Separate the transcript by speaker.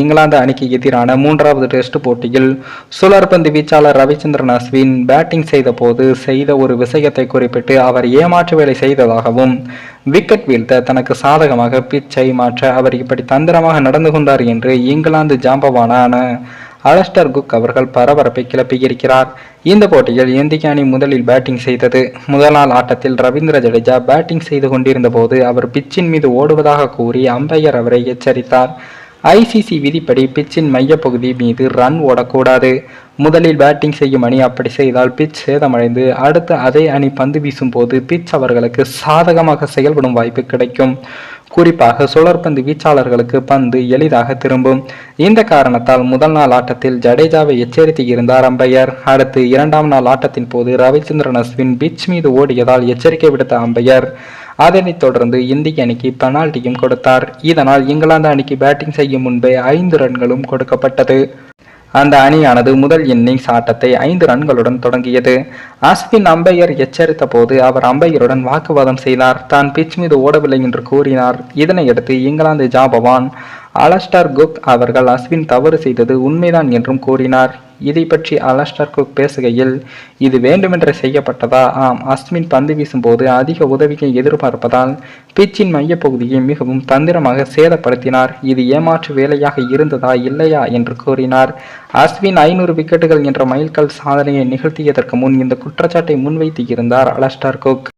Speaker 1: இங்கிலாந்து அணிக்கு எதிரான மூன்றாவது டெஸ்ட் போட்டியில் சுழற்பந்து வீச்சாளர் ரவிச்சந்திரன் அஸ்வின் பேட்டிங் செய்தபோது செய்த ஒரு விஷயத்தை குறிப்பிட்டு அவர் ஏமாற்று வேலை செய்ததாகவும் விக்கெட் வீழ்த்த தனக்கு சாதகமாக பிச்சை மாற்ற அவர் இப்படி தந்திரமாக நடந்து கொண்டார் என்று இங்கிலாந்து ஜாம்பவானான அலஸ்டர் குக் அவர்கள் பரபரப்பை கிளப்பியிருக்கிறார். இந்த போட்டியில் இந்திய அணி முதலில் பேட்டிங் செய்தது. முதல் நாள் ஆட்டத்தில் ரவீந்திர ஜடேஜா பேட்டிங் செய்து கொண்டிருந்த போது அவர் பிச்சின் மீது ஓடுவதாக கூறி அம்பையர் அவரை எச்சரித்தார். ஐசிசி விதிப்படி பிச்சின் மையப்பகுதி மீது ரன் ஓடக்கூடாது. முதலில் பேட்டிங் செய்யும் அணி அப்படி செய்தால் பிச் சேதமடைந்து அடுத்து அதே அணி பந்து வீசும் போது பிச் அவர்களுக்கு சாதகமாக செயல்படும் வாய்ப்பு கிடைக்கும். குறிப்பாக சுழற்பந்து வீச்சாளர்களுக்கு பந்து எளிதாக திரும்பும். இந்த காரணத்தால் முதல் நாள் ஆட்டத்தில் ஜடேஜாவை எச்சரித்து இருந்தார் அம்பையர். அடுத்து இரண்டாம் நாள் ஆட்டத்தின் போது ரவிச்சந்திரன் அஸ்வின் பிச் மீது ஓடியதால் எச்சரிக்கை விடுத்த அம்பையர். அதனைத் தொடர்ந்து இந்திய அணிக்கு பெனால்டியும் கொடுத்தார். இதனால் இங்கிலாந்து அணிக்கு பேட்டிங் செய்யும் முன்பே ஐந்து ரன்களும் கொடுக்கப்பட்டது. அந்த அணியானது முதல் இன்னிங்ஸ் ஆட்டத்தை ஐந்து ரன்களுடன் தொடங்கியது. அஸ்வின் அம்பையர் எச்சரித்த போது அவர் அம்பையருடன் வாக்குவாதம் செய்தார். தான் பிச் மீது ஓடவில்லை என்று கூறினார். இதனையடுத்து இங்கிலாந்து ஜாபவான் அலஸ்டார் குக் அவர்கள் அஸ்வின் தவறு செய்தது உண்மைதான் என்றும் கூறினார். இதை பற்றி அலஸ்டார் குக் பேசுகையில் இது வேண்டுமென்றே செய்யப்பட்டதா? ஆம் அஸ்வின் பந்து வீசும்போது அதிக உதவியை எதிர்பார்ப்பதால் பிச்சின் மையப்பகுதியை மிகவும் தந்திரமாக சேதப்படுத்தினார். இது ஏமாற்று வேலையாக இருந்ததா இல்லையா? என்று கூறினார். அஸ்வின் ஐநூறு விக்கெட்டுகள் என்ற மைல்கல் சாதனையை நிகழ்த்தியதற்கு முன் இந்த குற்றச்சாட்டை முன்வைத்து இருந்தார் அலஸ்டார் குக்.